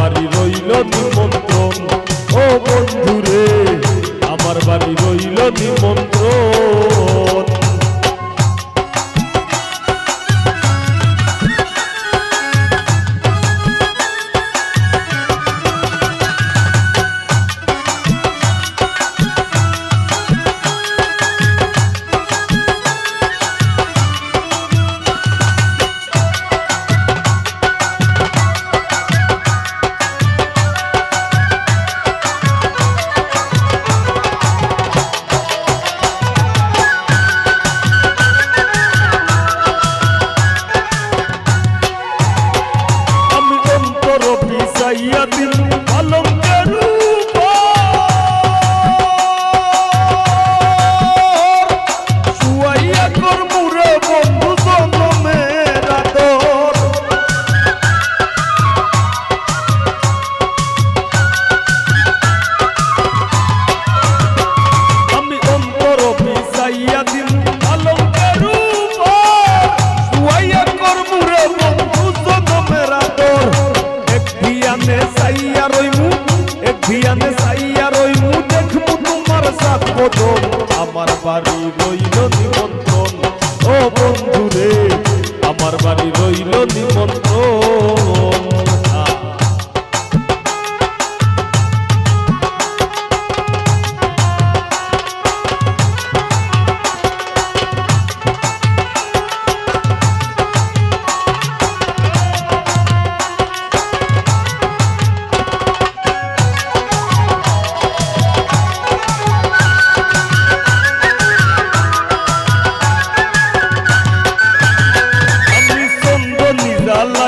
আমার পিছাইয়া বদন আমার বাড়ি রইল।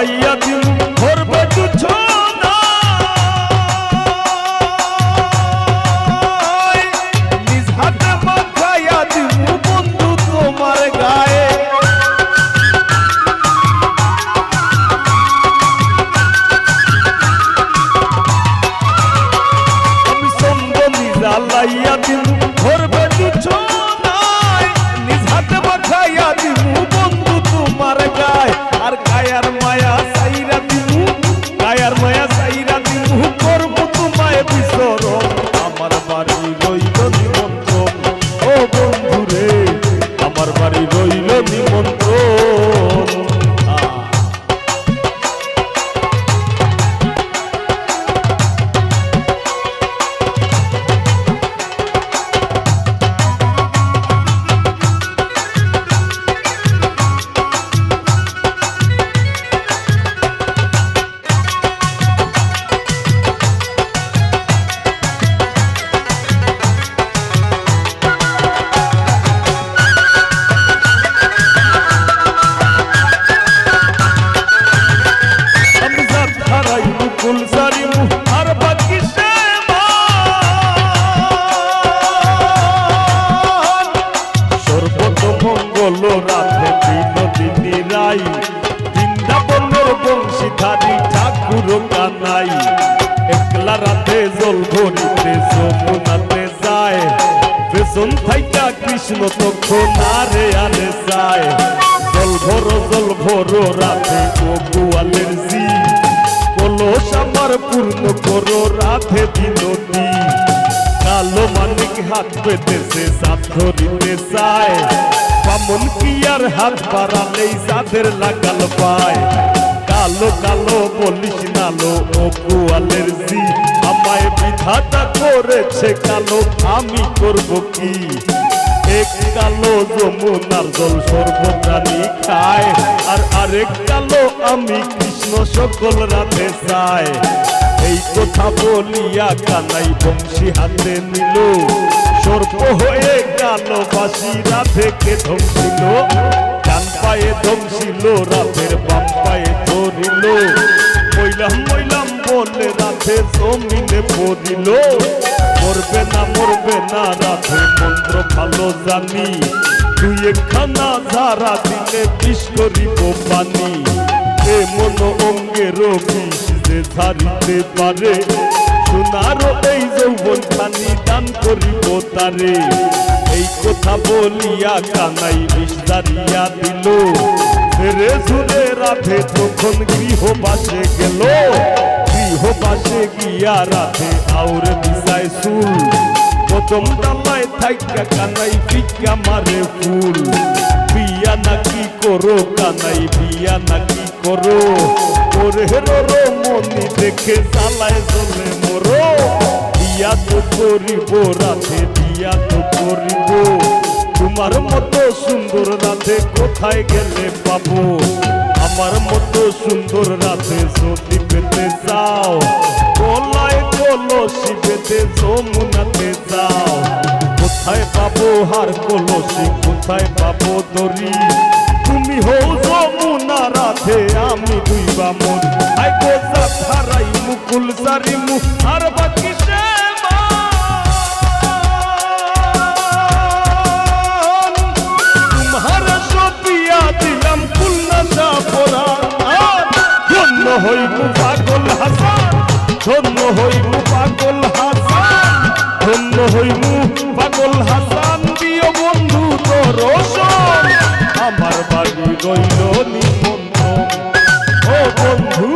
জ্বালাইয়া দিল মায়া বংশীধারী ঠাকুর কানাই। একলা রাতে জল ভরিতে যমুনাতে যায়। পেছন থাইকা কৃষ্ণ তখন আরে আরে যায়। জল ভরো জল ভরো রাধে ও গোয়ালের জি। পূর্ণ করো কালো মানিক হাত পেতেছে সাত ধরিতে চায়। বামন কি আর হাত সাদের লাগাল পায়? কালো কালো বলিস নালো ও গোয়ালের জি। আমায় বিধাতা করেছে কালো, আমি করব কি? এক কালো যমুনার জল সর্বপ্রাণী খায়, আর আরেক কালো আমি কৃষ্ণ সকল রাতে চায়। এই কথা বলিয়া কানাই বংশী হাতে নিল, সর্প হয়ে কালো বাসি রাধেকে ধ্বংসিল ডান পায়ে ধ্বংসিল রাধের জমিনে পড়িল। মরবে না মরবে না, রাধে মন্ত্র ভালো জানি। তুই একখানা ধারা দিলে বিষ করিব পানি। এ মন অঙ্গের বিষ ধারিতে পারে সোনার এই যৌবন খানি দান করিব তারে। এই কথা বলিয়া কানাই বিষ দাঁড়িয়া দিল। ফেরে ঝুরে রাধে তখন গৃহবাসে গেল। পাশে গিয়া রাতে আউরে বিছায় চুল প্রথম ডালায় থাইকা কানাই, ফিকা মারে ফুল। বিয়া নাকি করো কানাই, বিয়া নাকি করো? ওরে রো মনি দেখে জ্বালায় জ্বলে মরো। বিয়া তো করিব রাতে বিয়া তো করিব। তোমার মতো সুন্দর রাতে কোথায় গেলে পাবো? আমার মতো সুন্দর রাতে যদি পেতে যাও গলায় কলসি পেতে যমুনাতে যাও। কোথায় পাবো হার কলসি, কোথায় পাবো দড়ি? তুমি হও যমুনা রাধে, আমি দুইবা মন আই গোজা ছাড়াই মুকুল সারি মু আর বাকি রইল নিমন্ত্রণ ও বন্ধু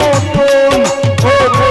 মতন